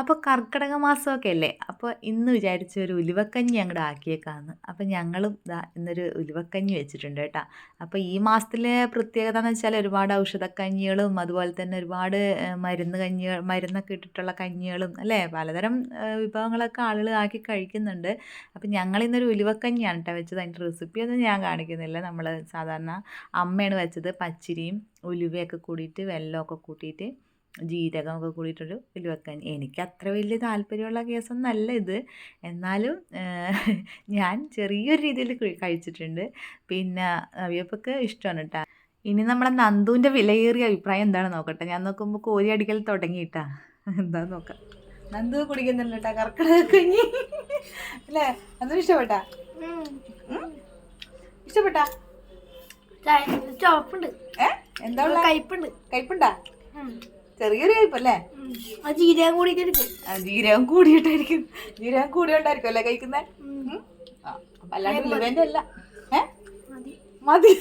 അപ്പോൾ കർക്കിടക മാസമൊക്കെ അല്ലേ അപ്പോൾ ഇന്ന് വിചാരിച്ച ഒരു ഉലുവക്കഞ്ഞി അങ്ങോട്ട് ആക്കിയേക്കാന്ന്. അപ്പോൾ ഞങ്ങളും ദാ ഇന്നൊരു ഉലുവക്കഞ്ഞി വെച്ചിട്ടുണ്ട് കേട്ടോ. അപ്പോൾ ഈ മാസത്തിലെ പ്രത്യേകത എന്ന് വെച്ചാൽ ഒരുപാട് ഔഷധക്കഞ്ഞികളും അതുപോലെ തന്നെ ഒരുപാട് മരുന്ന് കഞ്ഞികൾ മരുന്നൊക്കെ ഇട്ടിട്ടുള്ള കഞ്ഞികളും അല്ലേ? പലതരം വിഭവങ്ങളൊക്കെ ആളുകൾ ആക്കി കഴിക്കുന്നുണ്ട്. അപ്പോൾ ഞങ്ങൾ ഇന്നൊരു ഉലുവക്കഞ്ഞിയാണ് കേട്ടോ വെച്ചത്. അതിന്റെ റെസിപ്പിയൊന്നും ഞാൻ കാണിക്കുന്നില്ല. നമ്മൾ സാധാരണ അമ്മയാണ് വെച്ചത് പച്ചിരിയും ഉലുവയൊക്കെ കൂടിയിട്ട് വെള്ളമൊക്കെ കൂട്ടിയിട്ട്. ജീരകമൊക്കെ കൂടിയിട്ടൊരു ഉലുവക്കഞ്ഞി എനിക്ക് അത്ര വലിയ താല്പര്യമുള്ള കേസൊന്നും അല്ല ഇത്. എന്നാലും ഞാൻ ചെറിയൊരു രീതിയിൽ കഴിച്ചിട്ടുണ്ട്. പിന്നെ അവിയപ്പൊക്കെ ഇഷ്ടമാണ് കേട്ടോ ഇനി നമ്മളെ നന്ദുവിന്റെ വിലയേറിയ അഭിപ്രായം എന്താണ് നോക്കട്ടെ? ഞാൻ നോക്കുമ്പോൾ കോരി അടിക്കൽ തുടങ്ങിയിട്ടാ. എന്താ നോക്കാം. നന്ദു കുടിക്കുന്നുണ്ട് കേട്ടോ കർക്കിടക കഞ്ഞി. അല്ലേ? അത് ഇഷ്ടപ്പെട്ടാ? ഇഷ്ടപ്പെട്ടാ? എന്താ? കയ്പുണ്ട് കയ്പുണ്ടാ ചെറിയൊരു കഴിപ്പല്ലേ ജീരകം കൂടിയിട്ടായിരിക്കും. ജീരകം കൂടിയിട്ടായിരിക്കും. ജീരകം കൂടിയോണ്ടായിരിക്കും അല്ലേ കഴിക്കുന്നത് അല്ലാണ്ട് അല്ല ഏ മതി. മതി.